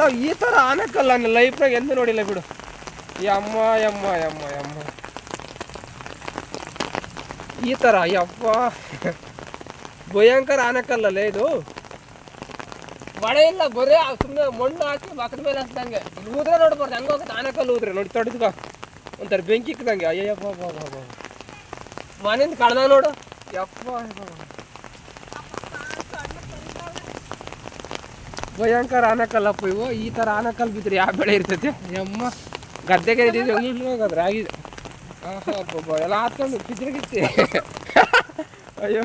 ಅಲ್ಲ, ಈ ಥರ ಆನಕ್ಕಲ್ಲ ನನ್ನ ಲೈಫ್ನಾಗ ಎಂದೂ ನೋಡಿಲ್ಲ ಬಿಡು. ಯಮ್ಮ ಯಮ್ಮ ಯಮ್ಮ ಯಮ್ಮ ಈ ಥರ ಯಪ್ಪ ಭಯಂಕರ ಆನಕ್ಕಲ್ಲೇ ಇದು. ಮಳೆ ಇಲ್ಲ, ಬರೀ ಸುಮ್ಮನೆ ಮಣ್ಣು ಹಾಕಿ ಬಾಕದ ಮೇಲೆ ಹಾಕ್ದಂಗೆ ಇಲ್ಲಿ ನೋಡ್ಬಾರ್ದು, ಹಂಗೆ ಹೋಗುತ್ತೆ ಆನಕಲ್ಲು ಊದ್ರೆ ನೋಡಿ ತೊಡೆದ್ಕ ಒಂಥರ ಬೆಂಕಿ ಇಕ್ಕದಂಗೆ ಅಯ್ಯಪ್ಪ ಮನೆಯಿಂದ ಕಳ್ದ ನೋಡು. ಯಪ್ಪ ಭಯಂಕರ ಆನಕಲ್ಲಪ್ಪ ಇವು ಈ ಥರ ಆನಕಲ್ ಬಿದ್ದರೆ ಯಾವ ಬೆಳೆ ಇರ್ತೈತೆ ಯಮ್ಮ ಗದ್ದೆಗೆ ಇದ್ದಿದ್ದು ಹಂಗೆ ಹೋಗೋದ್ರೆ ಆಗಿದೆ ಆಹಾ ಅಬ್ಬಬ್ಬ, ಎಲ್ಲ ಹಾಕೊಂಡು ಬಿದ್ರಿಗಿತ್ತಿ ಅಯ್ಯೋ